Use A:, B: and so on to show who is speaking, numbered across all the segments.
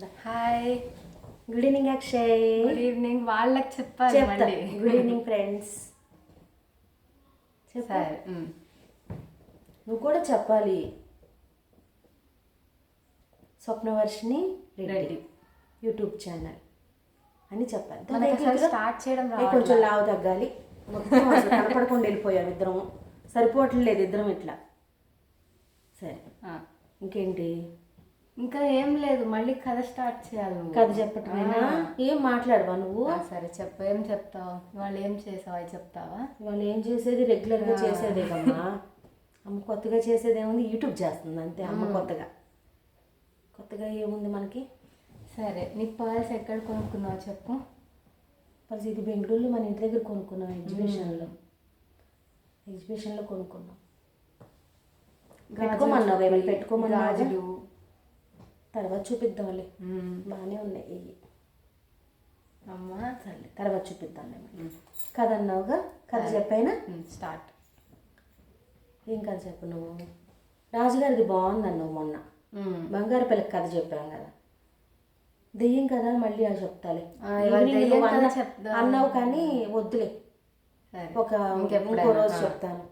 A: Hi.
B: Good evening Akshay.
A: Good evening. వాళ్ళకి చెప్పాలి
B: చెప్తా.
A: మళ్ళీ.
B: Good evening friends. చెప్పు.
A: సరే ఉమ్.
B: నువ్వు కూడా చెప్పాలి. స్వప్నవర్షిని రెడ్డి. యూట్యూబ్ ఛానల్ అని చెప్పాలి.
A: స్టార్ట్ చేయడం
B: కొంచెం లావు తగ్గాలి. మొత్తం కనపడకుండా వెళ్ళిపోయాం ఇద్దరం. సరిపోవట్లేదు ఇద్దరం ఇట్లా. సరే. ఇంకేంటి?
A: ఇంకా ఏం లేదు మళ్ళీ కథ స్టార్ట్ చేయాలి.
B: కథ చెప్పటమేనా ఏం మాట్లాడవా నువ్వు?
A: సరే చెప్పు ఏం చెప్తావు? వాళ్ళు ఏం చేసావు చెప్తావా?
B: వాళ్ళు ఏం చేసేది రెగ్యులర్గా చేసేదే కమ్మా అమ్మ కొత్తగా చేసేది ఏముంది? యూట్యూబ్ చేస్తుంది అంతే అమ్మ కొత్తగా. కొత్తగా ఏముంది మనకి?
A: సరే నీ పర్స్ ఎక్కడ కొనుక్కున్నావు చెప్పు.
B: పరిస్థితి ఇది బెంగళూరులో మన ఇంటి దగ్గర కొనుక్కున్నాం ఎగ్జిబిషన్లో. ఎగ్జిబిషన్లో కొనుక్కున్నాం. పెట్టుకోమన్నావు?
A: గాజులు
B: తర్వాత చూపిద్దాంలే. బాగానే ఉన్నాయి ఇవి.
A: అమ్మా.
B: సర్లే తర్వాత చూపిద్దాంలే మరి. కథ అన్నావుగా? కథ చెప్పైనా?
A: స్టార్ట్.
B: ఏం కథ చెప్పు నువ్వు? రాజుగారిది బాగుంది అన్నావు మొన్న. బంగారు పిల్లకి కథ చెప్పాం కదా. దెయ్యం కదా మళ్ళీ అది చెప్తాలే. అన్నావు కానీ వద్దులే. ఒక
A: ఇంకెప్పుడైనా.
B: ఇంకో రోజు. చెప్తాను.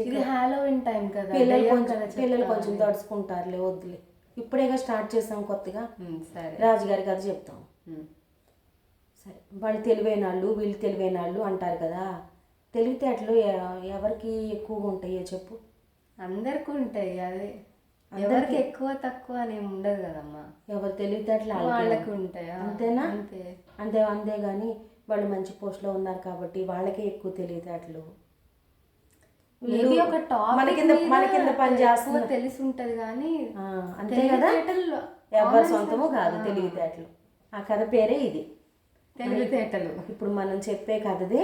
A: ఇది హాలోవిన్ టైం కదా.
B: పిల్లలు కొంచెం పిల్లలు? కొంచెం తడుచుకుంటారులే వద్దులే. ఇప్పుడేగా స్టార్ట్ చేసాం కొత్తగా.
A: సరే.
B: రాజుగారి కథ చెప్తాం. సరే వాళ్ళు తెలివైన వాళ్ళు వీళ్ళు తెలివైన వాళ్ళు అంటారు కదా తెలివితేటలు ఎవరికి ఎక్కువగా ఉంటాయో చెప్పు.
A: అందరికి ఉంటాయి అది. ఎవరికి ఎక్కువ తక్కువ అని ఉండదు కదమ్మా.
B: ఎవరు తెలివితేటలు వాళ్ళకే
A: వాళ్ళకి ఉంటాయా
B: అంతేనా?
A: అంతే.
B: అంతే అంతే కానీ వాళ్ళు మంచి పోస్ట్లో ఉన్నారు కాబట్టి వాళ్ళకే ఎక్కువ తెలివితేటలు
A: మేబీ ఒక టాప్
B: మన కింద మన కింద పని చేస్తున్న
A: తెలిసి ఉంటది కానీ
B: అంతే కదా? ఎవరి సొంతము కాదు తెలివితేటలు. ఆ కథ పేరే ఇది.
A: తెలివితేటలు.
B: ఇప్పుడు మనం చెప్పే కథది.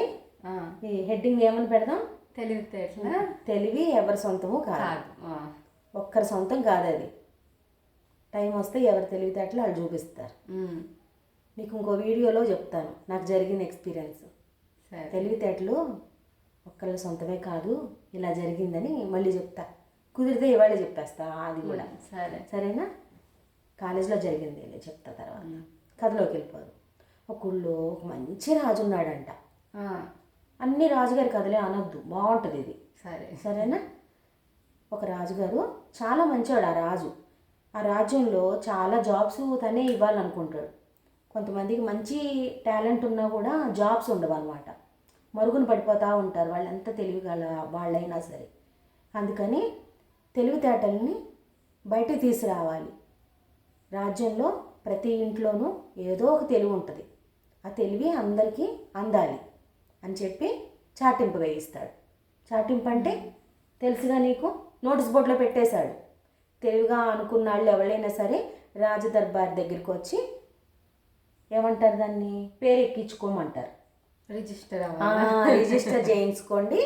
B: ఈ హెడ్డింగ్ ఏమని పెడదాం?
A: తెలివితేటలు.
B: తెలివి ఎవరి సొంతము కాదు. ఒక్కరి సొంతం కాదు అది. టైం వస్తే ఎవరి తెలివితేటలు వాళ్ళు చూపిస్తారు.
A: ఉమ్,
B: నీకు ఇంకో వీడియోలో చెప్తాను. నాకు జరిగిన ఎక్స్పీరియన్స్. తెలివితేటలు ఒక్కళ్ళ సొంతమే కాదు ఇలా జరిగిందని మళ్ళీ చెప్తా. కుదిరితే ఇవాళ చెప్పేస్తా అది కూడా.
A: సరే.
B: సరేనా? కాలేజీలో జరిగింది చెప్తా తర్వాత. కథలోకి వెళ్ళిపోదు. ఒక ఊళ్ళో ఒక మంచి రాజు ఉన్నాడంట. అన్ని రాజుగారి కథలే అనొద్దు బాగుంటుంది ఇది.
A: సరే.
B: సరేనా? ఒక రాజుగారు చాలా మంచివాడు ఆ రాజు. ఆ రాజ్యంలో చాలా జాబ్స్ తనే ఇవ్వాలనుకుంటాడు. కొంతమందికి మంచి టాలెంట్ ఉన్నా కూడా జాబ్స్ ఉండవు అనమాట మరుగున పడిపోతూ ఉంటారు. వాళ్ళు ఎంత తెలివిగల వాళ్ళైనా సరే. అందుకని తెలివితేటల్ని బయటికి తీసుకురావాలి. రాజ్యంలో ప్రతి ఇంట్లోనూ ఏదో ఒక తెలివి ఉంటుంది. ఆ తెలివి అందరికీ అందాలి అని చెప్పి చాటింపు వేయిస్తాడు. చాటింపు అంటే తెలుసుగా నీకు? నోటీస్ బోర్డులో పెట్టేశాడు. తెలివిగా అనుకున్న వాళ్ళు ఎవరైనా సరే రాజదర్బార్ దగ్గరికి వచ్చి ఏమంటారు దాన్ని? పేరు ఎక్కించుకోమంటారు
A: రిజిస్టర్
B: రిజిస్టర్ చేయించుకోండి.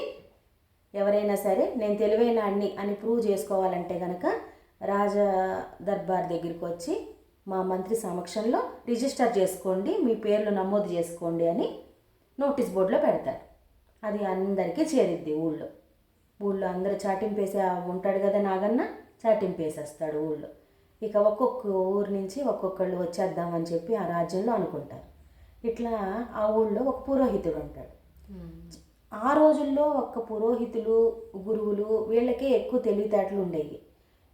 B: ఎవరైనా సరే నేను తెలివైన అన్ని అని ప్రూవ్ చేసుకోవాలంటే కనుక రాజ దర్బార్ దగ్గరికి వచ్చి మా మంత్రి సమక్షంలో రిజిస్టర్ చేసుకోండి మీ పేర్లు నమోదు చేసుకోండి అని నోటీస్ బోర్డులో పెడతారు. అది అందరికీ చేరిద్ది ఊళ్ళో. ఊళ్ళో అందరూ చాటింపేసి ఉంటాడు కదా నాగన్న చాటింపేసేస్తాడు ఊళ్ళో. ఇక ఒక్కొక్క ఊరు నుంచి ఒక్కొక్కళ్ళు వచ్చేద్దామని చెప్పి ఆ రాజ్యంలో అనుకుంటారు. ఇట్లా ఆ ఊళ్ళో ఒక పురోహితుడు ఉంటాడు. ఆ రోజుల్లో ఒక్క పురోహితులు గురువులు వీళ్ళకే ఎక్కువ తెలివితేటలు ఉండేవి.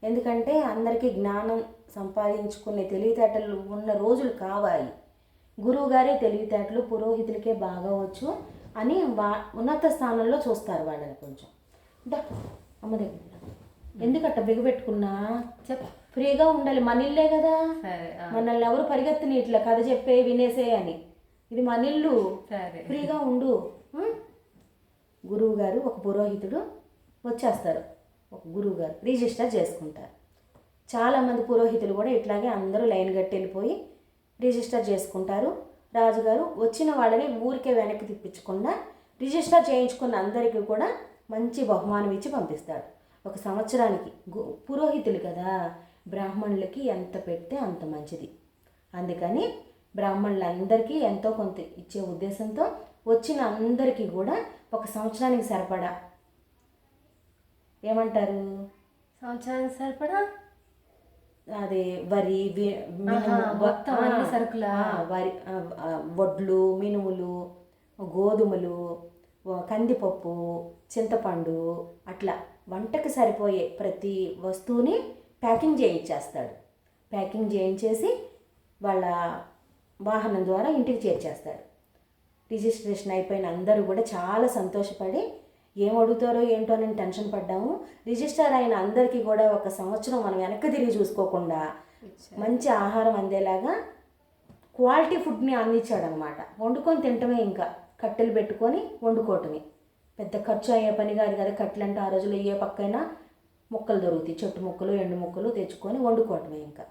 B: ఎందుకంటే అందరికీ జ్ఞానం సంపాదించుకునే తెలివితేటలు ఉన్న రోజులు కావాలి. గురువుగారే తెలివితేటలు పురోహితులకే బాగా వచ్చు అని వా ఉన్నత స్థానంలో చూస్తారు వాళ్ళని కొంచెం. దా, అమ్మ దగ్గర ఎందుకట్ట బిగబెట్టుకున్నా
A: చెప్
B: ఫ్రీగా ఉండాలి. మన ఇల్లే కదా. మనల్ని ఎవరు పరిగెత్తని ఇట్లా కథ చెప్పే వినేసే అని. ఇది మన ఇల్లు
A: సరే.
B: ఫ్రీగా ఉండు? గురువు గారు ఒక పురోహితుడు వచ్చేస్తారు. ఒక గురువు గారు రిజిస్టర్ చేసుకుంటారు. చాలామంది పురోహితులు కూడా ఇట్లాగే అందరూ లైన్ కట్టి వెళ్ళిపోయి రిజిస్టర్ చేసుకుంటారు. రాజుగారు వచ్చిన వాళ్ళని ఊరికే వెనక్కి తిప్పించకుండా రిజిస్టర్ చేయించుకున్న అందరికీ కూడా మంచి బహుమానం ఇచ్చి పంపిస్తాడు. ఒక సంవత్సరానికి గు- పురోహితులు కదా బ్రాహ్మణులకి ఎంత పెడితే అంత మంచిది. అందుకని బ్రాహ్మణులందరికీ ఎంతో కొంత ఇచ్చే ఉద్దేశంతో వచ్చిన అందరికీ కూడా ఒక సంవత్సరానికి సరిపడా. ఏమంటారు?
A: సంవత్సరానికి సరిపడా?
B: అది వరి
A: మొత్తం అన్ని సరుకులా?
B: వరి వడ్లు మినుములు గోధుమలు కందిపప్పు చింతపండు అట్లా వంటకి సరిపోయే ప్రతి వస్తువుని ప్యాకింగ్ చేయించేస్తాడు. ప్యాకింగ్ చేయించేసి వాళ్ళ వాహనం ద్వారా ఇంటికి చేర్చేస్తాడు రిజిస్ట్రేషన్ అయిపోయిన అందరూ కూడా చాలా సంతోషపడి ఏం అడుగుతారో ఏంటో అని టెన్షన్ పడ్డాము. రిజిస్టర్ అయిన అందరికీ కూడా ఒక సంవత్సరం మనం వెనక్కి తిరిగి చూసుకోకుండా మంచి ఆహారం అందేలాగా క్వాలిటీ ఫుడ్ని అందించాడు అనమాట వండుకొని తింటమే ఇంకా. కట్టెలు పెట్టుకొని వండుకోవటమే. పెద్ద ఖర్చు అయ్యే పని కాదు కదా. కట్టెలు అంటే ఆ రోజుల్లో ఏ పక్కైనా ముక్కలు దొరుకుతాయి. చెట్టు ముక్కలు ఎండు ముక్కలు తెచ్చుకొని వండుకోవటమే ఇంకా.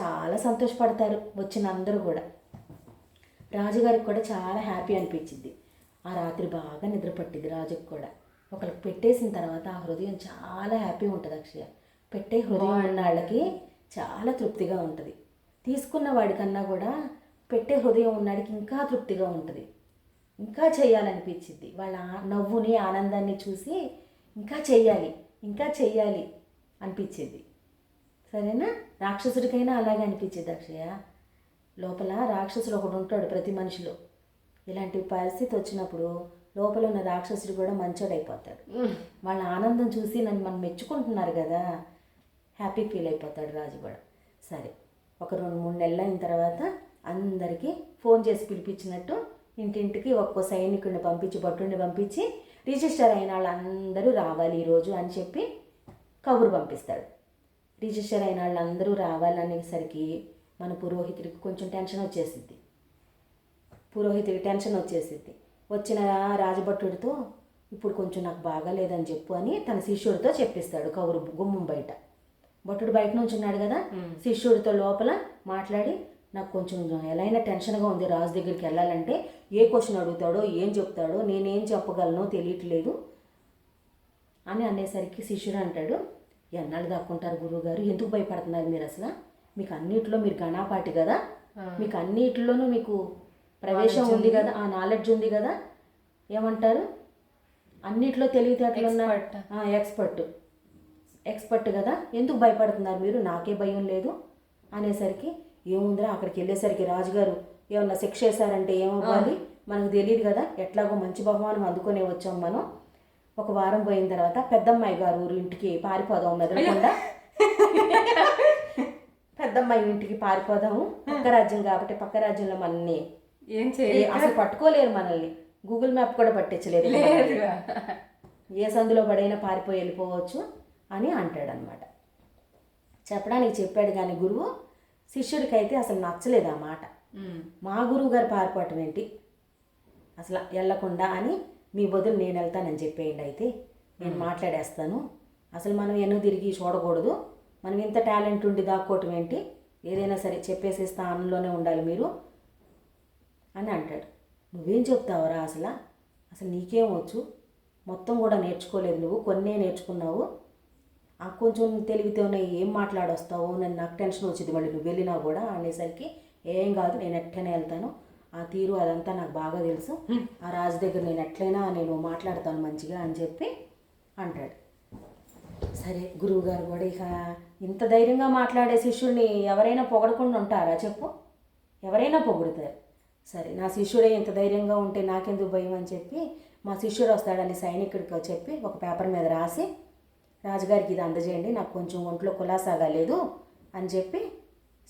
B: చాలా సంతోషపడతారు వచ్చిన అందరూ కూడా. రాజుగారికి కూడా చాలా హ్యాపీ అనిపించింది. ఆ రాత్రి బాగా నిద్ర పట్టింది రాజుకి కూడా. ఒకరికి పెట్టేసిన తర్వాత ఆ హృదయం చాలా హ్యాపీ ఉంటుంది అక్షయ. పెట్టే హృదయం ఉన్న వాళ్ళకి చాలా తృప్తిగా ఉంటుంది. తీసుకున్న వాడికన్నా కూడా పెట్టే హృదయం ఉన్నాడికి ఇంకా తృప్తిగా ఉంటుంది. ఇంకా చేయాలనిపించింది వాళ్ళ నవ్వుని ఆనందాన్ని చూసి ఇంకా చెయ్యాలి ఇంకా చెయ్యాలి అనిపించింది. సరేనా? రాక్షసుడికైనా అలాగే అనిపించింది అక్షయ. లోపల రాక్షసుడు ఒకడు ఉంటాడు ప్రతి మనిషిలో. ఇలాంటి పరిస్థితి వచ్చినప్పుడు లోపల ఉన్న రాక్షసుడు కూడా మంచోడైపోతాడు. వాళ్ళ ఆనందం చూసి నన్ను మనం మెచ్చుకుంటున్నారు కదా హ్యాపీ ఫీల్ అయిపోతాడు రాజు కూడా. సరే ఒక రెండు మూడు నెలలు అయిన తర్వాత అందరికీ ఫోన్ చేసి పిలిపించినట్టు ఇంటింటికి ఒక్కో సైనికుడిని పంపించి భట్టుడిని పంపించి రిజిస్టర్ అయిన వాళ్ళందరూ రావాలి ఈరోజు అని చెప్పి కబురు పంపిస్తాడు. రిజిస్టర్ అయిన వాళ్ళందరూ రావాలనేసరికి మన పురోహితుడికి కొంచెం టెన్షన్ వచ్చేసిద్ది. పురోహితుడికి టెన్షన్ వచ్చేసిద్ది. వచ్చిన రాజభట్టుడితో ఇప్పుడు కొంచెం నాకు బాగాలేదని చెప్పు అని తన శిష్యుడితో చెప్పిస్తాడు కౌరు గుమ్మం బయట. భట్టుడు బయట నుంచి ఉన్నాడు కదా శిష్యుడితో లోపల మాట్లాడి నాకు కొంచెం ఎలాగైనా టెన్షన్గా ఉంది రాజు దగ్గరికి వెళ్ళాలంటే ఏ క్వశ్చన్ అడుగుతాడో ఏం చెప్తాడో నేనేం చెప్పగలనో తెలియట్లేదు అని అనేసరికి శిష్యుడు అంటాడు. ఎన్నాళ్ళు దాక్కుంటారు గురువుగారు? ఎందుకు భయపడుతున్నారు మీరు అసలు? మీకు అన్నిట్లో మీరు గణాపాటి కదా? మీకు అన్నిటిలోనూ మీకు ప్రవేశం ఉంది కదా? ఆ నాలెడ్జ్ ఉంది కదా? ఏమంటారు? అన్నిట్లో తెలివితేటలు ఉన్న ఎక్స్పర్ట్ ఎక్స్పర్ట్ కదా? ఎందుకు భయపడుతున్నారు మీరు? నాకే భయం లేదు అనేసరికి ఏముందిరా? అక్కడికి వెళ్ళేసరికి రాజుగారు ఏమన్నా శిక్ష వేశారంటే ఏమవ్వాలి? మనకు తెలియదు కదా? ఎట్లాగో మంచి బహుమానం అందుకునే వచ్చాం మనం. ఒక వారం పోయిన తర్వాత పెద్దమ్మాయి గారు ఊరు ఇంటికి పారిపోదాం మెదలకుండా. పెద్దమ్మాయి ఇంటికి పారిపోదాము. పక్క రాజ్యం కాబట్టి పక్క రాజ్యంలో మనల్ని
A: ఏం చేయాలి
B: అసలు పట్టుకోలేరు మనల్ని. గూగుల్ మ్యాప్ కూడా పట్టించలేదు. ఏ సందులో పడైనా పారిపోయి వెళ్ళిపోవచ్చు అని అంటాడు అనమాట చెప్పడానికి చెప్పాడు కానీ గురువు శిష్యుడికైతే అసలు నచ్చలేదు ఆ మాట. మా గురువు గారు పారిపోవటం ఏంటి? అసలు వెళ్ళకుండా అని మీ బదులు నేను వెళ్తానని చెప్పేయండి అయితే. నేను మాట్లాడేస్తాను. అసలు మనం ఎన్నో తిరిగి చూడకూడదు. మనం ఇంత టాలెంట్ ఉండి దాక్కోవటం ఏంటి? ఏదైనా సరే చెప్పేసే స్థానంలోనే ఉండాలి మీరు అని అంటాడు. నువ్వేం చెప్తావురా అసలు? అసలు నీకేం వచ్చు? మొత్తం కూడా నేర్చుకోలేదు నువ్వు. కొన్నే నేర్చుకున్నావు. ఆ కొంచెం తెలివితోనే ఏం మాట్లాడొస్తావు నన్ను నాకు టెన్షన్ వచ్చింది మళ్ళీ నువ్వు వెళ్ళినా కూడా అనేసరికి ఏం కాదు నేను ఎట్లనే వెళ్తాను. ఆ తీరు అదంతా నాకు బాగా తెలుసు. ఆ రాజు దగ్గర నేను ఎట్లయినా నేను మాట్లాడతాను మంచిగా అని చెప్పి అంటాడు. సరే గురువుగారు కూడా ఇక ఇంత ధైర్యంగా మాట్లాడే శిష్యుడిని ఎవరైనా పొగడకుండా ఉంటారా చెప్పు? ఎవరైనా పొగుడుతారు. సరే నా శిష్యుడే ఇంత ధైర్యంగా ఉంటే నాకెందుకు భయం అని చెప్పి మా శిష్యుడు వస్తాడని సైనికుడికి చెప్పి ఒక పేపర్ మీద రాసి రాజుగారికి ఇది అందజేయండి నాకు కొంచెం ఒంట్లో కులాసాగా లేదు అని చెప్పి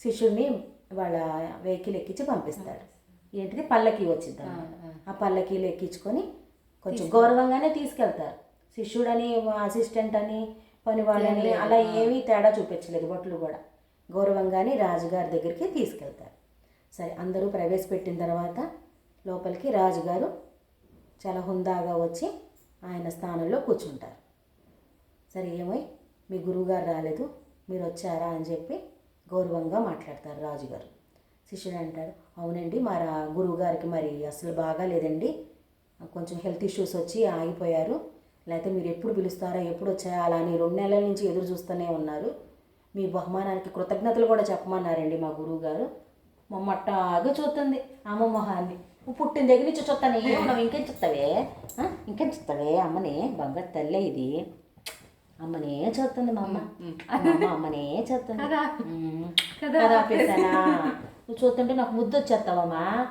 B: శిష్యుడిని వాళ్ళ వెహికల్ ఎక్కించి పంపిస్తాడు. ఏంటిది? పల్లకి వచ్చింది ఆ పల్లకీలు ఎక్కించుకొని కొంచెం గౌరవంగానే తీసుకెళ్తారు. శిష్యుడని అసిస్టెంట్ అని పనివాళ్ళని అలా ఏమీ తేడా చూపించలేదు భట్లు కూడా. గౌరవంగానే రాజుగారి దగ్గరికి తీసుకెళ్తారు. సరే అందరూ ప్రవేశపెట్టిన తర్వాత లోపలికి రాజుగారు చాలా హుందాగా వచ్చి ఆయన స్థానంలో కూర్చుంటారు. సరే ఏమై మీ గురువుగారు రాలేదు మీరు వచ్చారా అని చెప్పి గౌరవంగా మాట్లాడతారు రాజుగారు. శిష్యుడు అంటాడు అవునండి మా రా గురువుగారికి మరి అసలు బాగా లేదండి. కొంచెం హెల్త్ ఇష్యూస్ వచ్చి ఆగిపోయారు. లేకపోతే మీరు ఎప్పుడు పిలుస్తారా ఎప్పుడు వచ్చారా అలా అని రెండు నెలల నుంచి ఎదురు చూస్తూనే ఉన్నారు. మీ బహుమానానికి కృతజ్ఞతలు కూడా చెప్పమన్నారండి మా గురువుగారు. మమ్మట్టాగా చూస్తుంది అమ్మ మొహాన్ని. పుట్టిన దగ్గర నుంచి చూస్తానే ఉన్నావు? ఇంకేం చెప్తావే? ఇంకేం చెప్తావే అమ్మని బంగారు తల్లే ఇది. అమ్మనే చూస్తుంది మా అమ్మ. అమ్మనే చూస్తుంది.
A: కదా.
B: ఆపేసానా నువ్వు చూస్తుంటే నాకు ముద్దు వచ్చేస్తావమ్మా.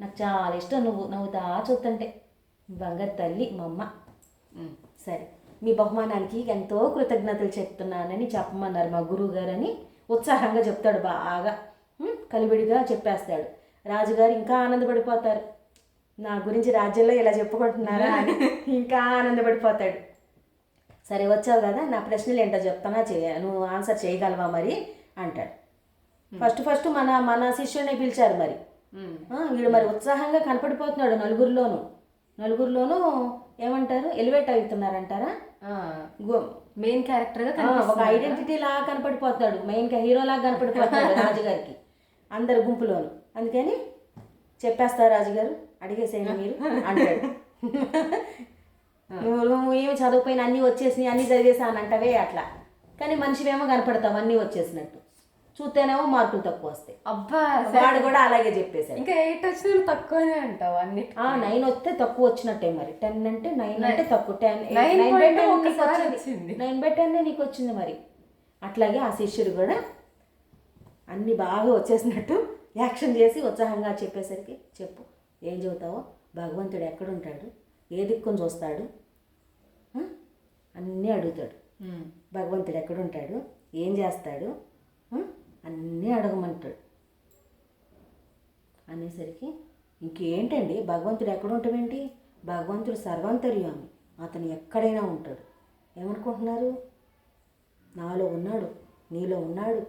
B: నాకు చాలా ఇష్టం నువ్వు నవ్వుతా చూస్తుంటే. బంగారు తల్లి మా అమ్మ. సరే మీ బహుమానానికి ఎంతో కృతజ్ఞతలు చెప్తున్నానని చెప్పమన్నారు మా గురువు గారని ఉత్సాహంగా చెప్తాడు బాగా. ఉం? కలివిడిగా చెప్పేస్తాడు. రాజుగారు ఇంకా ఆనందపడిపోతారు. నా గురించి రాజ్యంలో ఇలా చెప్పుకుంటున్నారా అని ఇంకా ఆనందపడిపోతాడు. సరే వచ్చావు కదా నా ప్రశ్నలు ఏంటో చెప్తానా? చేయ నువ్వు ఆన్సర్ చేయగలవా మరి? అంటాడు. ఫస్ట్ ఫస్ట్ మన మన శిష్యుడిని పిలిచారు మరి. వీడు మరి ఉత్సాహంగా కనపడిపోతున్నాడు నలుగురిలోనూ. నలుగురిలోనూ ఏమంటారు? ఎలివేట్ అవుతున్నారంటారా?
A: మెయిన్
B: క్యారెక్టర్గా ఒక. ఐడెంటిటీ లాగా కనపడిపోతాడు. మెయిన్ హీరో లాగా కనపడిపోతాడు రాజుగారికి. అందరి గుంపులోను. అందుకని చెప్పేస్తారు రాజుగారు. అడిగేసేయండి మీరు అంటాడు. నువ్వు ఏమి చదువుపోయిన అన్నీ వచ్చేసినాయి అన్నీ చదివేసాను అంటవే అట్లా. కానీ మనిషివేమో కనపడతావు అన్నీ వచ్చేసినట్టు. చూస్తేనేమో మార్కులు తక్కువ వస్తాయి.
A: అబ్బా
B: వాడు కూడా అలాగే చెప్పేశాడు.
A: ఇంకా ఎయిట్ వచ్చిన తక్కువనే అంటావు అన్ని
B: ఆ నైన్ వస్తే తక్కువ వచ్చినట్టే మరి. టెన్ అంటే నైన్ అంటే తక్కువ. టెన్ నైన్ బై టెన్
A: వచ్చింది.
B: నైన్ బై టెన్ నీకు వచ్చింది మరి. అట్లాగే ఆ శిష్యుడు కూడా అన్ని బాగా వచ్చేసినట్టు యాక్షన్ చేసి ఉత్సాహంగా చెప్పేసరికి చెప్పు ఏం చెబుతావో? భగవంతుడు ఎక్కడుంటాడు? ఏ దిక్కుని చూస్తాడు? అన్నీ అడుగుతాడు. భగవంతుడు ఎక్కడుంటాడు? ఏం చేస్తాడు? అన్నీ అడగమంటాడు. అనేసరికి ఇంకేంటండి? భగవంతుడు ఎక్కడ ఉంటామేంటి భగవంతుడు సర్వాంతర్యామి. అతను ఎక్కడైనా ఉంటాడు. ఏమనుకుంటున్నారు? నాలో ఉన్నాడు. నీలో ఉన్నాడు.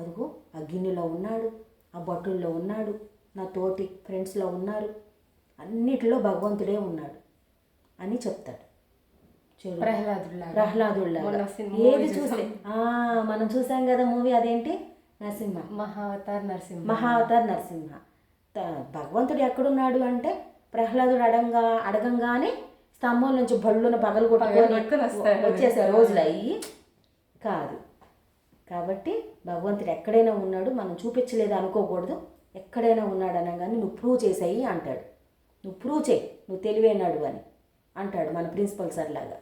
B: అదిగో ఆ గిన్నెలో ఉన్నాడు. ఆ బొట్టుల్లో ఉన్నాడు. నా తోటి ఫ్రెండ్స్లో ఉన్నారు. అన్నిటిలో భగవంతుడే ఉన్నాడు అని చెప్తాడు.
A: మొన్న సినిమా
B: ఏది
A: చూసాం.
B: చూస్తే మనం చూసాం కదా మూవీ అదేంటి? నరసింహ.
A: మహావతార్ నరసింహ.
B: మహావతార్ నరసింహ. భగవంతుడు ఎక్కడున్నాడు అంటే ప్రహ్లాదుడు అడంగా అడగంగానే స్తంభం నుంచి బళ్ళున పగలు
A: పగలగొట్టుకొని వస్తాడు.
B: వచ్చేసే రోజులు అయ్యి కాదు. కాబట్టి భగవంతుడు ఎక్కడైనా ఉన్నాడు మనం చూపించలేదు అనుకోకూడదు. ఎక్కడైనా ఉన్నాడు అనగానే నువ్వు ప్రూవ్ చేసాయి అంటాడు. నువ్వు ప్రూవ్ చేయి. నువ్వు తెలివైనాడు అని అంటాడు మన ప్రిన్సిపల్ సార్ లాగా.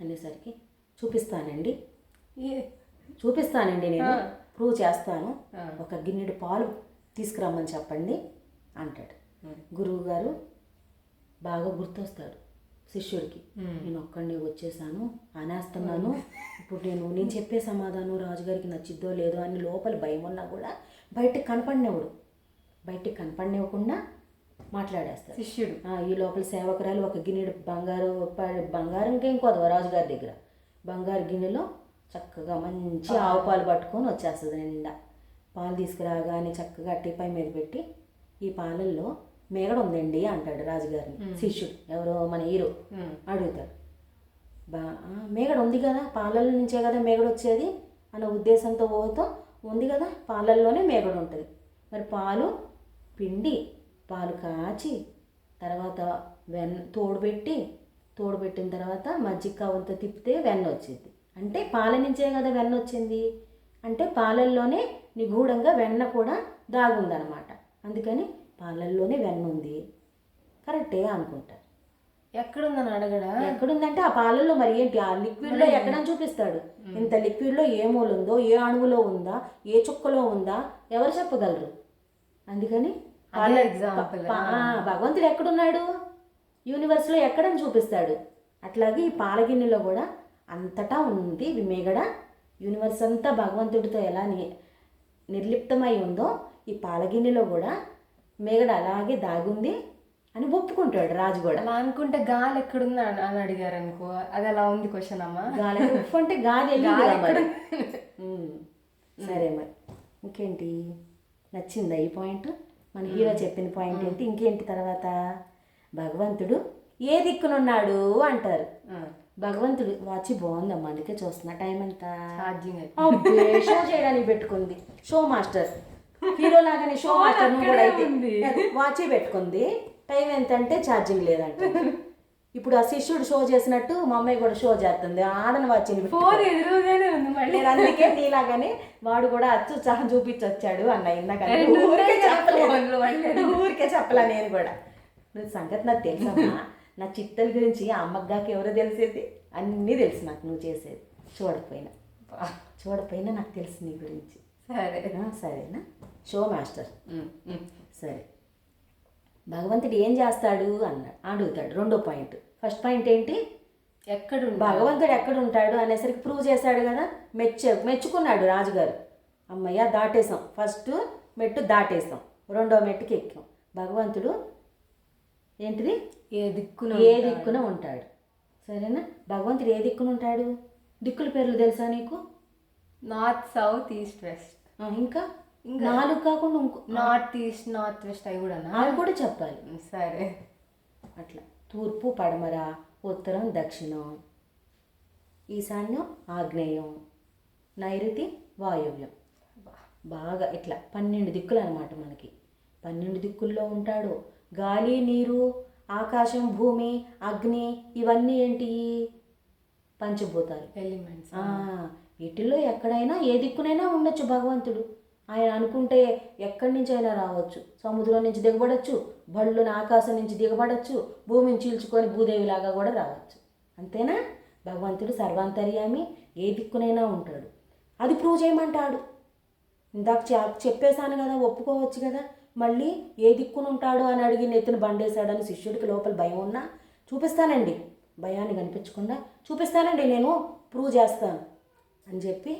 B: అనేసరికి చూపిస్తానండి. చూపిస్తానండి నేను. ప్రూవ్ చేస్తాను. ఒక గిన్నెడు పాలు తీసుకురమ్మని చెప్పండి అంటాడు. గురువు గారు బాగా గుర్తొస్తాడు శిష్యుడికి. నేను ఒక్కడిని వచ్చేసాను అనేస్తున్నాను ఇప్పుడు నేను నేను చెప్పే సమాధానం రాజుగారికి నచ్చిద్దో లేదో అని లోపల భయం ఉన్నా కూడా బయటకు కనపడినవుడు. బయటకు కనపడినివ్వకుండా మాట్లాడేస్తాడు.
A: శిష్యుడు.
B: ఈ లోపల సేవకురాలు ఒక గిన్నెడు బంగారు ప- బంగారం ఇంకేం కొదవ రాజుగారి దగ్గర. బంగారు గిన్నెలో చక్కగా మంచి ఆవు పాలు పట్టుకొని వచ్చేస్తుంది నిండా. పాలు తీసుకురాగానే చక్కగా టిపై మీద పెట్టి ఈ పాలల్లో మేగడ ఉందండి అంటాడు రాజుగారిని. శిష్యుడు ఎవరో మన హీరో. అడుగుతాడు. బా మేగడ ఉంది కదా పాలల నుంచే కదా మేగడ వచ్చేది అన్న ఉద్దేశంతో ఊహతో ఉంది కదా పాలల్లోనే మేగడ ఉంటుంది. మరి పాలు పిండి పాలు కాచి తర్వాత వెన్న తోడుపెట్టి తోడుపెట్టిన తర్వాత మజ్జిగ కవంతో తిప్పితే వెన్న వచ్చింది. అంటే పాల నుంచే కదా వెన్న వచ్చింది? అంటే పాలల్లోనే నిగూఢంగా వెన్న కూడా దాగుందనమాట అందుకని పాలల్లోనే వెన్న ఉంది. కరెక్టే అనుకుంటారు
A: ఎక్కడుందని అడగడా?
B: ఎక్కడుందంటే ఆ పాలల్లో మరి ఏంటి? ఆ లిక్విడ్లో ఎక్కడని చూపిస్తాడు? ఇంత లిక్విడ్లో ఏ మూల ఉందో ఏ అణువులో ఉందా ఏ చుక్కలో ఉందా ఎవరు చెప్పగలరు? అందుకని భగవంతుడు ఎక్కడున్నాడు? యూనివర్స్లో ఎక్కడని చూపిస్తాడు. అట్లాగే ఈ పాలగిన్నెలో కూడా అంతటా ఉంది ఈ మేగడ యూనివర్స్ అంతా భగవంతుడితో ఎలా నిర్లిప్తమై ఉందో ఈ పాలగిన్నెలో కూడా మేగడ అలాగే దాగుంది అని ఒప్పుకుంటాడు రాజు కూడా.
A: అలా అనుకుంటే గాలి ఎక్కడుంది అని అడిగారు అనుకో అది ఎలా ఉంది క్వశ్చన్ అమ్మా.
B: గాలి అంటే
A: గాలి.
B: సరే మరి. ఇంకేంటి? నచ్చిందా ఈ పాయింట్ మన హీరో చెప్పిన పాయింట్ ఏంటి? ఇంకేంటి తర్వాత? భగవంతుడు ఏ దిక్కునున్నాడు అంటారు. భగవంతుడు వాచి బాగుందమ్మా అందుకే చూస్తున్నా. టైం ఎంత? షో చేయడానికి పెట్టుకుంది. షో మాస్టర్ హీరో లాగానే షో మాస్టర్ నువ్వు కూడా అయితే. వాచే పెట్టుకుంది. టైం ఎంత అంటే ఛార్జింగ్ లేదంట. ఇప్పుడు ఆ శిష్యుడు షో చేసినట్టు మా అమ్మాయి కూడా షో చేస్తుంది. ఆడని పెట్టుకుంది.
A: ఫోన్ ఎదురుగానే ఉంది మళ్ళీ.
B: అందుకే నీలాగానే వాడు కూడా అచ్చు సహా చూపించి వచ్చాడు అన్న ఇందాక. ఊరికే చెప్పలేదు. ఊరికే చెప్పలా నేను కూడా. నువ్వు సంగతి నాకు తెలుసమ్మా. నా చిట్టల గురించి ఆ అమ్మకి దాకా ఎవరో తెలిసేది? అన్నీ తెలుసు నాకు నువ్వు చేసేది. చూడకపోయినా. చూడకపోయినా నాకు తెలుసు నీ గురించి.
A: సరే.
B: సరేనా? Show master. సరే. భగవంతుడు ఏం చేస్తాడు? అన్నాడు. అడుగుతాడు. రెండో పాయింట్. ఫస్ట్ పాయింట్ ఏంటి?
A: ఎక్కడ
B: భగవంతుడు ఎక్కడ ఉంటాడు అనేసరికి ప్రూవ్ చేశాడు కదా? మెచ్చ మెచ్చుకున్నాడు రాజుగారు. అమ్మయ్య దాటేసాం ఫస్ట్ మెట్టు దాటేసాం రెండో మెట్టుకి ఎక్కాం. భగవంతుడు ఏంటిది?
A: ఏ దిక్కున
B: ఏ దిక్కున ఉంటాడు. సరేనా? భగవంతుడు ఏ దిక్కున ఉంటాడు? దిక్కుల పేర్లు తెలుసా నీకు?
A: North south east west.
B: ఇంకా? నాలుగు కాకుండా ఇంకో
A: నార్త్ ఈస్ట్ నార్త్ వెస్ట్ అవి కూడా
B: అవి కూడా చెప్పాలి.
A: సరే.
B: అట్లా. తూర్పు పడమర ఉత్తరం దక్షిణం. ఈశాన్యం ఆగ్నేయం. నైరుతి వాయువ్యం. బాగా ఇట్లా పన్నెండు దిక్కులు అనమాట మనకి. పన్నెండు దిక్కుల్లో ఉంటాడు. గాలి నీరు ఆకాశం భూమి అగ్ని ఇవన్నీ ఏంటి? పంచభూతాలు.
A: ఎలిమెంట్స్
B: వీటిల్లో ఎక్కడైనా ఏ దిక్కునైనా ఉండొచ్చు భగవంతుడు. ఆయన అనుకుంటే ఎక్కడి నుంచి అయినా రావచ్చు. సముద్రం నుంచి దిగబడచ్చు బళ్ళున ఆకాశం నుంచి దిగబడచ్చు భూమిని చీల్చుకొని భూదేవిలాగా కూడా రావచ్చు. అంతేనా? భగవంతుడు సర్వాంతర్యామి ఏ దిక్కునైనా ఉంటాడు. అది ప్రూవ్ చేయమంటాడు. ఇందాక చెప్పేశాను కదా ఒప్పుకోవచ్చు కదా. మళ్ళీ ఏ దిక్కునుంటాడు అని అడిగి నెత్తిన బండేశాడని శిష్యుడికి లోపల భయం ఉన్నా చూపిస్తానండి. భయాన్ని కనిపించకుండా చూపిస్తానండి నేను ప్రూవ్ చేస్తాను అని చెప్పి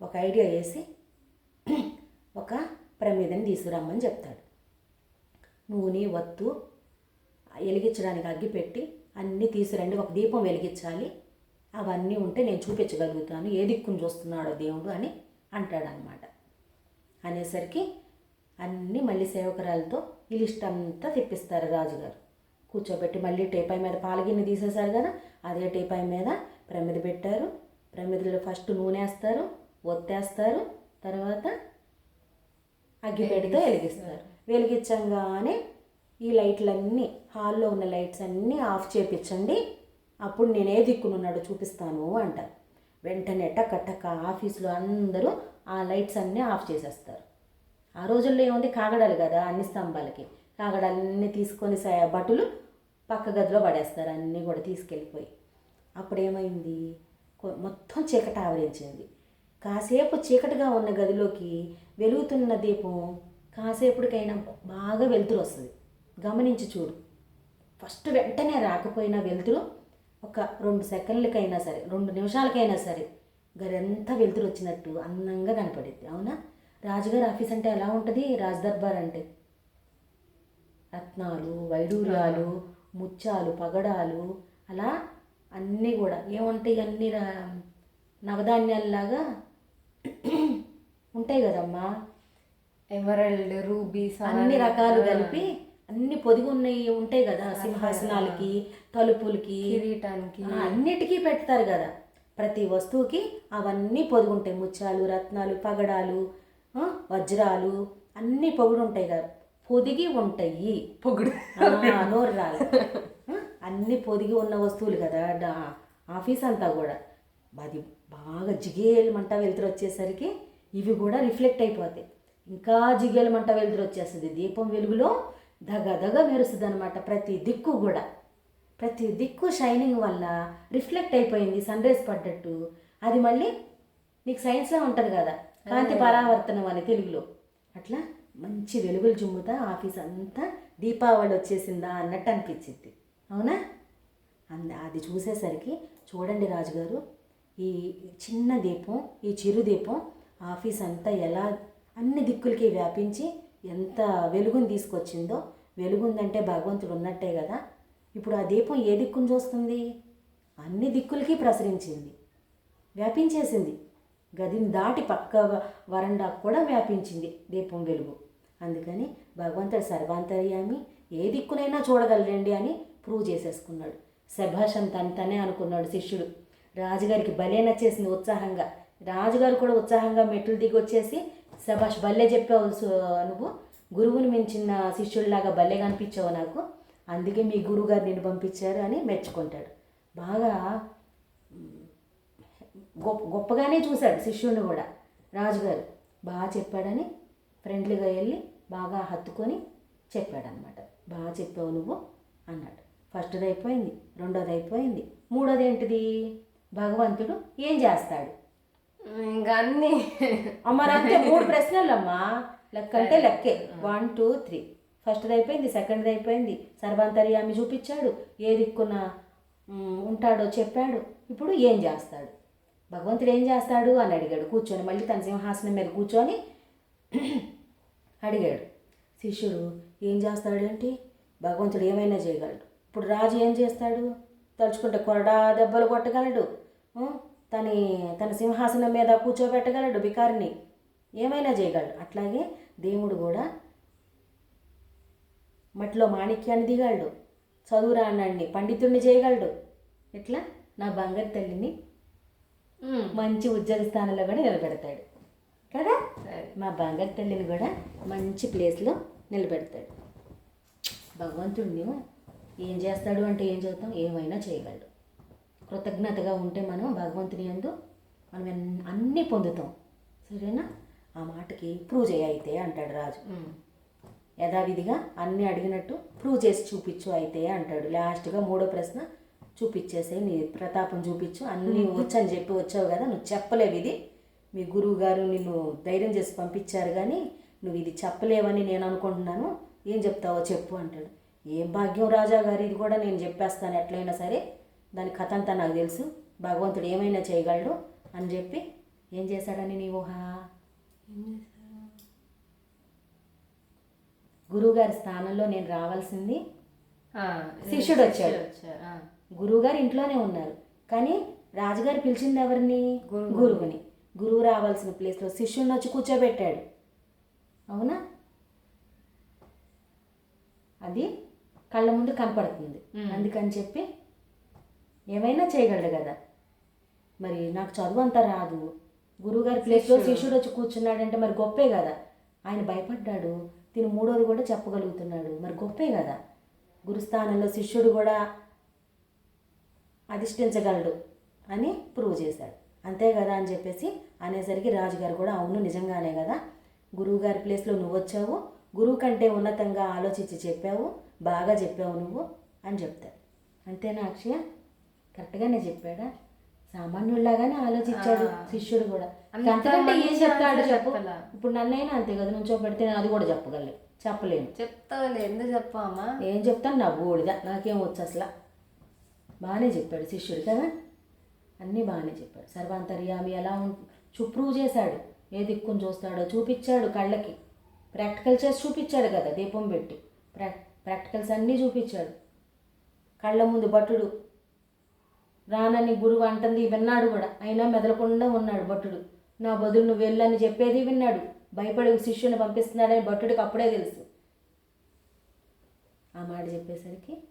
B: ఒక ఐడియా వేసి ఒక ప్రమేదని తీసుకురమ్మని చెప్తాడు. నూనె వత్తు వెలిగించడానికి అగ్గి పెట్టి అన్నీ తీసురండి ఒక దీపం వెలిగించాలి. అవన్నీ ఉంటే నేను చూపించగలుగుతాను ఏ దిక్కును చూస్తున్నాడో దేవుడు అని అంటాడనమాట అనేసరికి అన్నీ మళ్ళీ సేవకురాలతో ఈ లిస్ట్ అంతా తెప్పిస్తారు రాజుగారు. కూర్చోబెట్టి మళ్ళీ టేపాయి మీద పాలగిన్ని తీసేశారు కదా అదే టేపాయి మీద ప్రమిద పెట్టారు. ప్రమిదిలో ఫస్ట్ నూనె వేస్తారు ఒత్తేస్తారు తర్వాత అగ్గిపెట్టితో వెలిగిస్తారు. వెలిగించంగానే ఈ లైట్లన్నీ హాల్లో ఉన్న లైట్స్ అన్నీ ఆఫ్ చేపించండి అప్పుడు నేనే దిక్కునున్నాడు దిక్కునున్నాడో చూపిస్తాను అంటారు వెంటనే టక్కటక్క టక్క ఆఫీసులో అందరూ ఆ లైట్స్ అన్నీ ఆఫ్ చేసేస్తారు. ఆ రోజుల్లో ఏముంది? కాగడాలు కదా అన్ని స్తంభాలకి. కాగడాలన్నీ తీసుకొని స- భటులు పక్క గదిలో పడేస్తారు అన్నీ కూడా తీసుకెళ్ళిపోయి. అప్పుడు ఏమైంది మొత్తం చీకటి ఆవరించింది. కాసేపు చీకటిగా ఉన్న గదిలోకి వెలుగుతున్న దీపం కాసేపుడికైనా బాగా వెలుతురు వస్తుంది. గమనించి చూడు. ఫస్ట్ వెంటనే రాకపోయినా వెలుతురు ఒక రెండు సెకండ్లకైనా సరే రెండు నిమిషాలకైనా సరే గదంతా వెలుతురు వచ్చినట్టు అందంగా కనపడింది అవునా? రాజుగారి ఆఫీస్ అంటే ఎలా ఉంటుంది? రాజదర్బార్ అంటే. రత్నాలు వైడూర్యాలు ముత్యాలు పగడాలు అలా అన్నీ కూడా. ఏముంటాయి? అన్ని రా- నవధాన్యాల్లాగా ఉంటాయి కదమ్మా.
A: ఎమరల్డ్ రూబీ
B: అన్ని రకాలు కలిపి అన్ని పొదిగి ఉన్నాయి ఉంటాయి కదా. సింహాసనాలకి తలుపులకి
A: కిరీటానికి.
B: అన్నిటికీ పెడతారు కదా. ప్రతి వస్తువుకి అవన్నీ పొదిగి ఉంటాయి. ముత్యాలు రత్నాలు పగడాలు వజ్రాలు అన్నీ పొగుడు ఉంటాయి కదా పొదిగి ఉంటాయి.
A: పొగుడు.
B: నోరు ఆ, అన్ని పొదిగి ఉన్న వస్తువులు కదా ఆఫీస్ అంతా కూడా. అది బాగా జిగేలమంట వెలుతురు వచ్చేసరికి ఇవి కూడా రిఫ్లెక్ట్ అయిపోతాయి. ఇంకా జిగేలమంట వెలుతురు వచ్చేస్తుంది. దీపం వెలుగులో దగ దగ మెరుస్తుంది అనమాట ప్రతి దిక్కు కూడా. ప్రతి దిక్కు షైనింగ్ వల్ల రిఫ్లెక్ట్ అయిపోయింది సన్ రైజ్ పడ్డట్టు. అది మళ్ళీ నీకు సైన్స్లో ఉంటుంది కదా కాంతి పరావర్తనం అని తెలుగులో. అట్లా మంచి వెలుగులు చుమ్ముతా ఆఫీస్ అంతా దీపావళి వచ్చేసిందా అన్నట్టు అనిపించింది. అవునా? అంద అది చూసేసరికి చూడండి రాజుగారు ఈ చిన్న దీపం ఈ చిరు దీపం ఆఫీస్ అంతా ఎలా అన్ని దిక్కులకి వ్యాపించి ఎంత వెలుగుని తీసుకొచ్చిందో వెలుగుందంటే భగవంతుడు ఉన్నట్టే కదా. ఇప్పుడు ఆ దీపం ఏ దిక్కును చూస్తుంది? అన్ని దిక్కులకి ప్రసరించింది. వ్యాపించేసింది. గదిని దాటి పక్క వరండా కూడా వ్యాపించింది దీపం వెలుగు. అందుకని భగవంతుడు సర్వాంతర్యామి ఏ దిక్కునైనా చూడగలరండి అని ప్రూవ్ చేసేసుకున్నాడు. శభాష్ తన తనే అనుకున్నాడు శిష్యుడు. రాజుగారికి భలే నచ్చేసింది ఉత్సాహంగా. రాజుగారు కూడా ఉత్సాహంగా మెట్లు దిగి వచ్చేసి శభాష్ భలే చెప్పావు నువ్వు. గురువుని మించిన శిష్యుడిలాగా భలే కనిపించావు నాకు. అందుకే మీ గురువుగారు నిన్ను పంపించారు అని మెచ్చుకుంటాడు. బాగా గొప్ప గొప్పగానే చూశాడు శిష్యుడిని కూడా. రాజుగారు బాగా చెప్పాడని ఫ్రెండ్లీగా వెళ్ళి బాగా హత్తుకొని చెప్పాడనమాట బాగా చెప్పావు నువ్వు అన్నాడు. ఫస్ట్ది అయిపోయింది రెండోది అయిపోయింది మూడోది ఏంటిది? భగవంతుడు ఏం చేస్తాడు?
A: ఇంకా అన్ని.
B: అమ్మ అంతే మూడు ప్రశ్నలమ్మా. లెక్క అంటే లెక్కే. One two three. ఫస్ట్ది అయిపోయింది సెకండ్ది అయిపోయింది. సర్వాంతర్యామి చూపించాడు. ఏ దిక్కున ఉంటాడో చెప్పాడు. ఇప్పుడు ఏం చేస్తాడు? భగవంతుడు ఏం చేస్తాడు? అని అడిగాడు. కూర్చొని మళ్ళీ తన సింహాసనం మీద కూర్చొని అడిగాడు. శిష్యుడు ఏం చేస్తాడేంటి భగవంతుడు ఏమైనా చేయగలడు. ఇప్పుడు రాజు ఏం చేస్తాడు? తలుచుకుంటే కొరడా దెబ్బలు కొట్టగలడు. తని తన సింహాసనం మీద కూర్చోబెట్టగలడు బికారిని. ఏమైనా చేయగలడు. అట్లాగే దేవుడు కూడా మట్టిలో మాణిక్యాన్ని దిగలడు చదువురాన్నాడిని పండితుడిని చేయగలడు. ఎట్లా? నా బంగారు తల్లిని మంచి ఉద్యోగ స్థానంలో కూడా నిలబెడతాడు. కదా? మా బంగారు తల్లిని కూడా మంచి ప్లేస్లో నిలబెడతాడు. భగవంతుడిని ఏం చేస్తాడు అంటే ఏం చదువుతాం ఏమైనా చేయగలడు. కృతజ్ఞతగా ఉంటే మనం భగవంతుని యందు మనం అన్నీ పొందుతాం. సరేనా? ఆ మాటకి ప్రూవ్ చేయ అయితే అంటాడు రాజు. యథావిధిగా అన్నీ అడిగినట్టు ప్రూవ్ చేసి చూపించు అయితే అంటాడు. లాస్ట్గా మూడో ప్రశ్న చూపించేసే నీ ప్రతాపం చూపించు. అన్నీ వచ్చని చెప్పి వచ్చావు కదా నువ్వు చెప్పలేవు ఇది. మీ గురువు గారు నిన్ను ధైర్యం చేసి పంపించారు కానీ నువ్వు ఇది చెప్పలేవని నేను అనుకుంటున్నాను. ఏం చెప్తావో చెప్పు అంటాడు. ఏం భాగ్యం రాజా గారు ఇది కూడా నేను చెప్పేస్తాను. ఎట్లయినా సరే దాని కథ అంతా నాకు తెలుసు. భగవంతుడు ఏమైనా చేయగలడు అని చెప్పి ఏం చేశాడని నీ ఊహ? గురువుగారి స్థానంలో నేను రావాల్సింది శిష్యుడు వచ్చాడు. గురువుగారు ఇంట్లోనే ఉన్నారు. కానీ రాజుగారు పిలిచింది ఎవరిని?
A: గురువు.
B: గురువుని. గురువు రావాల్సిన ప్లేస్లో శిష్యుని వచ్చి కూర్చోబెట్టాడు. అవునా? అది కళ్ళ ముందు కనపడుతుంది. అందుకని చెప్పి ఏమైనా చేయగలడు కదా. మరి నాకు చదువు అంతా రాదు. గురువుగారి ప్లేస్లో
A: శిష్యుడు.
B: శిష్యుడు వచ్చి కూర్చున్నాడంటే మరి గొప్పే కదా. ఆయన భయపడ్డాడు. తిని మూడోది కూడా చెప్పగలుగుతున్నాడు. మరి గొప్పే కదా. గురుస్థానంలో శిష్యుడు కూడా అధిష్ఠించగలడు అని ప్రూవ్ చేశాడు. అంతే కదా అని చెప్పేసి అనేసరికి రాజుగారు కూడా అవును నిజంగానే కదా. గురువుగారి ప్లేస్లో నువ్వు వచ్చావు గురువు కంటే ఉన్నతంగా ఆలోచించి చెప్పావు. బాగా చెప్పావు నువ్వు అని చెప్తాడు. అంతేనా అక్షయ? కరెక్ట్గానే చెప్పాడా? సామాన్యుల్లాగానే ఆలోచించాడు. శిష్యుడు కూడా.
A: అంత
B: అంతకంటే ఏం చెప్తాడు చెప్పు. ఇప్పుడు నన్నైనా అంతే కదా నుంచో పెడితే నేను అది కూడా చెప్పగలను. చెప్పలేను.
A: చెప్తావులే ఎందుకు చెప్పామా
B: ఏం చెప్తాను నా బోడిదా నాకేం వచ్చు అసలు? బాగానే చెప్పాడు శిష్యుడు కదా? అన్నీ బాగానే చెప్పాడు. సర్వాంతర్యామి ఎలా ఉం చూ ప్రూవ్ చేశాడు. ఏ దిక్కుని చూస్తాడో చూపించాడు కళ్ళకి. ప్రాక్టికల్ చేసి చూపించాడు కదా దీపం పెట్టి. ప్రా ప్రాక్టికల్స్ అన్నీ చూపించాడు. కళ్ళ ముందు భటుడు రానని గురువు అంటుంది విన్నాడు కూడా. అయినా మెదలకుండా ఉన్నాడు భట్టుడు నా బదులు నువ్వు వెళ్ళని చెప్పేది విన్నాడు. భయపడి శిష్యుని పంపిస్తున్నాడని భట్టుడికి అప్పుడే తెలుసు. ఆ మాట చెప్పేసరికి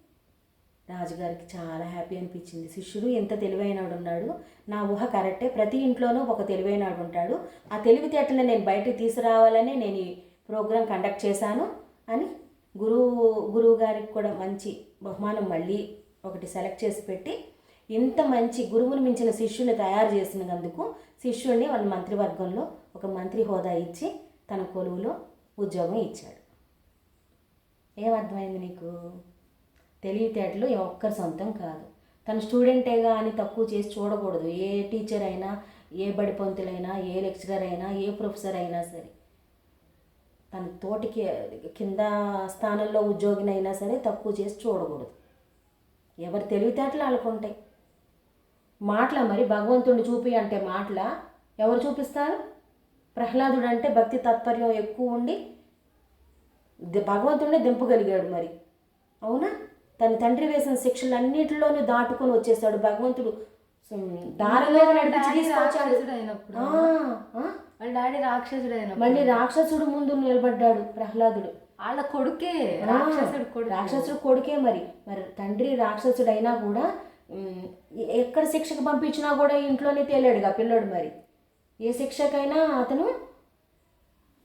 B: రాజుగారికి చాలా హ్యాపీ అనిపించింది. శిష్యుడు ఎంత తెలివైనడు ఉన్నాడు? నా ఊహ కరెక్టే. ప్రతి ఇంట్లోనూ ఒక తెలివైనడు ఉంటాడు. ఆ తెలివితేటలను నేను బయటకు తీసుకురావాలని నేను ఈ ప్రోగ్రాం కండక్ట్ చేశాను అని గురువు గురువు గారికి కూడా మంచి బహుమానం మళ్ళీ ఒకటి సెలెక్ట్ చేసి పెట్టి ఇంత మంచి గురువుని మించిన శిష్యుని తయారు చేసినందుకు శిష్యుడిని వాళ్ళ మంత్రివర్గంలో ఒక మంత్రి హోదా ఇచ్చి తన కొలువులో ఉద్యోగం ఇచ్చాడు. ఏమర్థమైంది నీకు? తెలివితేటలు ఒక్కరి సొంతం కాదు. తన స్టూడెంటేగా అని తక్కువ చేసి చూడకూడదు. ఏ టీచర్ అయినా ఏ బడి పంతులైనా ఏ లెక్చరర్ అయినా ఏ ప్రొఫెసర్ అయినా సరే తన తోటికి కింద స్థానంలో ఉద్యోగినైనా సరే తక్కువ చేసి చూడకూడదు. ఎవరి తెలివితేటలు వాళ్ళకుంటాయి మాటల మరి భగవంతుడిని చూపి అంటే మాటల ఎవరు చూపిస్తారు? ప్రహ్లాదుడు అంటే భక్తి తాత్పర్యం ఎక్కువ ఉండి భగవంతుడిని భగవంతుడినే దింపగలిగాడు మరి. అవునా? తన తండ్రి వేసిన శిక్షలన్నిటిలోనూ దాటుకొని వచ్చేసాడు భగవంతుడు.
A: డాడీ రాక్షసుడు
B: మళ్ళీ రాక్షసుడు ముందు నిలబడ్డాడు ప్రహ్లాదుడు.
A: వాళ్ళ కొడుకే రాక్షసుడు కొడుకు.
B: రాక్షసుడు కొడుకే మరి. మరి తండ్రి రాక్షసుడు అయినా కూడా ఎక్కడ శిక్షకు పంపించినా కూడా ఇంట్లోనే తేలాడుగా పిల్లడు మరి. ఏ శిక్షకైనా అతను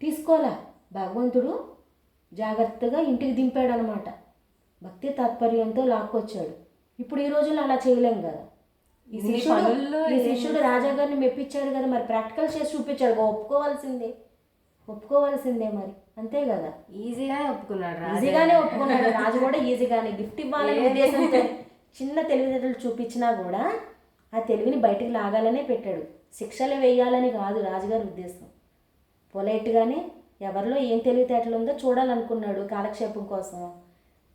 B: తీసుకోలే భగవంతుడు జాగ్రత్తగా ఇంటికి దింపాడు అనమాట భక్తి తాత్పర్యంతో లాక్కొచ్చాడు. ఇప్పుడు ఈ రోజుల్లో అలా చేయలేం కదా. ఈ శిష్యుడు ఈ శిష్యుడు రాజా గారిని మెప్పించాడు కదా మరి ప్రాక్టికల్ చేసి చూపించాడు ఒప్పుకోవాల్సిందే. ఒప్పుకోవాల్సిందే మరి అంతే కదా.
A: ఈజీగానే ఒప్పుకున్నాడు
B: ఈజీగానే ఒప్పుకున్నాడు. రాజు కూడా ఈజీగానే గిఫ్ట్ ఇవ్వాలనే ఉద్దేశంతో చిన్న తెలివితేటలు చూపించినా కూడా ఆ తెలివిని బయటికి లాగాలనే పెట్టాడు. శిక్షలు వేయాలని కాదు రాజుగారి ఉద్దేశం. పొలైట్గానే ఎవరిలో ఏం తెలివితేటలు ఉందో చూడాలనుకున్నాడు కాలక్షేపం కోసం.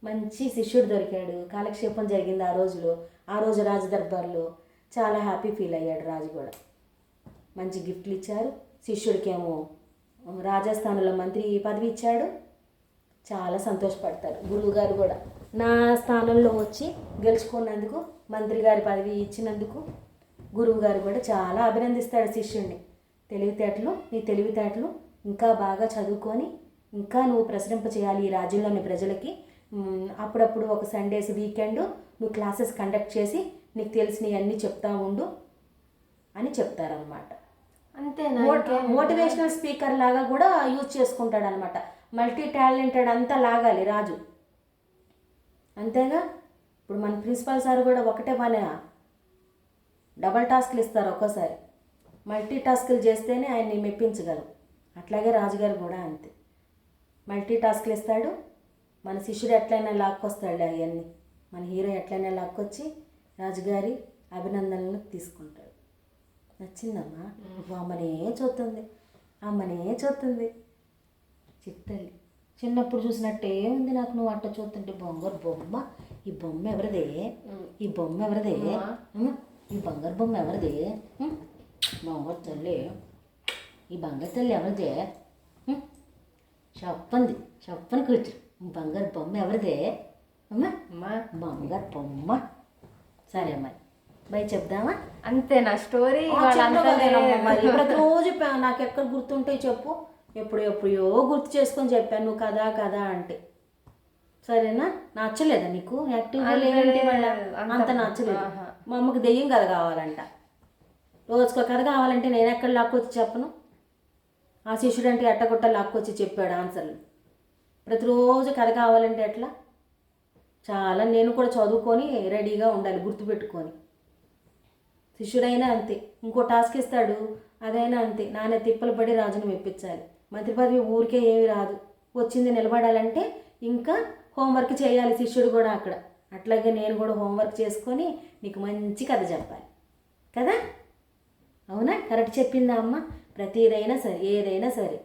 B: మంచి శిష్యుడు దొరికాడు. కాలక్షేపం జరిగింది ఆ రోజులో. ఆ రోజు రాజు దర్బార్లో చాలా హ్యాపీ ఫీల్ అయ్యాడు రాజు కూడా. మంచి గిఫ్ట్లు ఇచ్చారు. శిష్యుడికేమో రాజస్థాన్లో మంత్రి పదవి ఇచ్చాడు. చాలా సంతోషపడతారు గురువుగారు కూడా. నా స్థానంలో వచ్చి గెలుచుకున్నందుకు మంత్రి గారి పదవి ఇచ్చినందుకు గురువుగారు కూడా చాలా అభినందిస్తాడు శిష్యుడిని తెలివితేటలు నీ తెలివితేటలు ఇంకా బాగా చదువుకొని ఇంకా నువ్వు ప్రసరింప చేయాలి ఈ రాజ్యంలోని ప్రజలకి. అప్పుడప్పుడు ఒక సండేస్ వీకెండ్ నువ్వు క్లాసెస్ కండక్ట్ చేసి నీకు తెలిసినవన్నీ చెప్తా ఉండు అని చెప్తారనమాట
A: అంతేనా?
B: మోటివేషనల్ స్పీకర్ లాగా కూడా యూజ్ చేసుకుంటాడు అనమాట మల్టీ టాలెంటెడ్ అంతా లాగాలి రాజు. అంతేగా ఇప్పుడు మన ప్రిన్సిపల్ సార్ కూడా ఒకటే పని. డబల్ టాస్క్లు ఇస్తారు ఒక్కోసారి. మల్టీ టాస్క్లు చేస్తేనే ఆయన్ని మెప్పించగలం. అట్లాగే రాజుగారు కూడా అంతే. మల్టీ టాస్క్లు ఇస్తాడు మన శిష్యుడు ఎట్లయినా లాక్కొస్తాడు అవన్నీ. మన హీరో ఎట్లయినా లాక్కొచ్చి రాజుగారి అభినందనలు తీసుకుంటాడు. నచ్చిందమ్మా? అమ్మనే చూస్తుంది. అమ్మనే చూస్తుంది. చిట్టల్లి. చిన్నప్పుడు చూసినట్టే ఉంది నాకు నువ్వు అట్ట చూస్తుంటే బొంగారు బొమ్మ. ఈ బొమ్మ ఎవరిదే? ఈ బొమ్మ ఎవరిదే? ఈ బంగారు బొమ్మ ఎవరిదే? బంగారు తల్లి. ఈ బంగారు తల్లి ఎవరిదే? చెప్పంది. చెప్పని కూర్చో బంగారు బొమ్మ ఎవరిదే అమ్మా
A: అమ్మా
B: బంగారు బొమ్మ సరే మరి బై చెప్దామా
A: అంతే నా స్టోరీ
B: మరి ప్రతిరోజు నాకు ఎక్కడ గుర్తుంటాయి చెప్పు ఎప్పుడు ఎప్పుడో గుర్తు చేసుకొని చెప్పాను. నువ్వు కదా కదా అంటే. సరేనా? నచ్చలేదా నీకు? యాక్టివ్గా లేదంటే అంత నచ్చలేదు. మా అమ్మకి దెయ్యం కథ కావాలంట. రోజుకో కథ కావాలంటే నేను ఎక్కడ లాక్కొచ్చి చెప్పను? ఆ శిష్యుడు అంటే ఎట్టగొట్ట లాక్కొచ్చి చెప్పాడు ఆన్సర్లు. ప్రతిరోజు కథ కావాలంటే ఎట్లా? చాలా నేను కూడా చదువుకొని రెడీగా ఉండాలి గుర్తుపెట్టుకొని. శిష్యుడైనా అంతే. ఇంకో టాస్క్ ఇస్తాడు అదైనా అంతే. నాన్న తిప్పలు పడి రాజును మెప్పించాలి. మంత్రి పదవి ఊరికే ఏమి రాదు. వచ్చింది నిలబడాలంటే ఇంకా హోంవర్క్ చేయాలి శిష్యుడు కూడా అక్కడ. అట్లాగే నేను కూడా హోంవర్క్ చేసుకొని నీకు మంచి కథ చెప్పాలి. కదా? అవునా? కరెక్ట్ చెప్పిందా అమ్మ? ప్రతిదైనా సరే ఏదైనా సరే.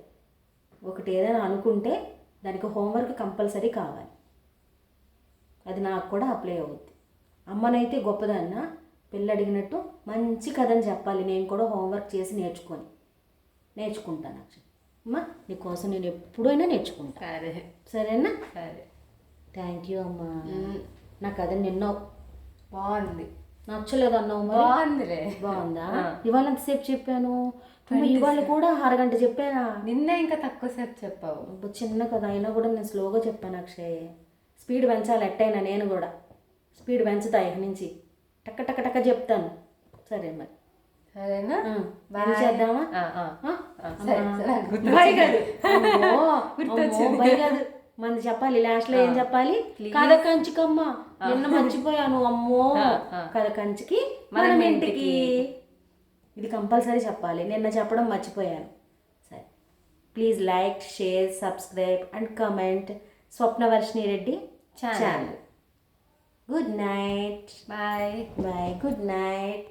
B: ఒకటి ఏదైనా అనుకుంటే దానికి హోంవర్క్ కంపల్సరీ కావాలి. అది నాకు కూడా అప్లై అవుద్ది. అమ్మనైతే గొప్పదన్న పిల్ల అడిగినట్టు మంచి కథని చెప్పాలి. నేను కూడా హోంవర్క్ చేసి నేర్చుకొని నేర్చుకుంటాను అక్షయ్. అమ్మ నీకోసం నేను ఎప్పుడైనా నేర్చుకుంటా.
A: సరే.
B: సరేనా?
A: సరే.
B: థ్యాంక్ యూ అమ్మా. నా కథ నిన్న
A: బాగుంది.
B: నచ్చలేదు అన్నావు
A: బాగుందిలే.
B: బాగుందా? ఇవాళ ఎంతసేపు చెప్పాను? ఇవాళ కూడా అరగంట చెప్పానా?
A: నిన్నే ఇంకా తక్కువ సేపు చెప్పావు.
B: చిన్న కథ అయినా కూడా నేను స్లోగా చెప్పాను అక్షయ్. స్పీడ్ పెంచాలి ఎట్టయినా నేను కూడా. స్పీడ్ పెంచుతా ఇక నుంచి. టక్క టక్క టక్క చెప్తాను. సరే మరి.
A: సరేనా?
B: చేద్దామా? కాదు. కాదు. మంది చెప్పాలి లాస్ట్లో ఏం చెప్పాలి? కథ కంచికమ్మ. నిన్న మర్చిపోయాను అమ్మో. కథ కంచికి మనం ఇంటికి. ఇది కంపల్సరీ చెప్పాలి. నిన్న చెప్పడం మర్చిపోయాను. సరే. Please like share subscribe and comment Swapnavarshini Reddy. Channel. Good night.
A: Bye
B: bye good night.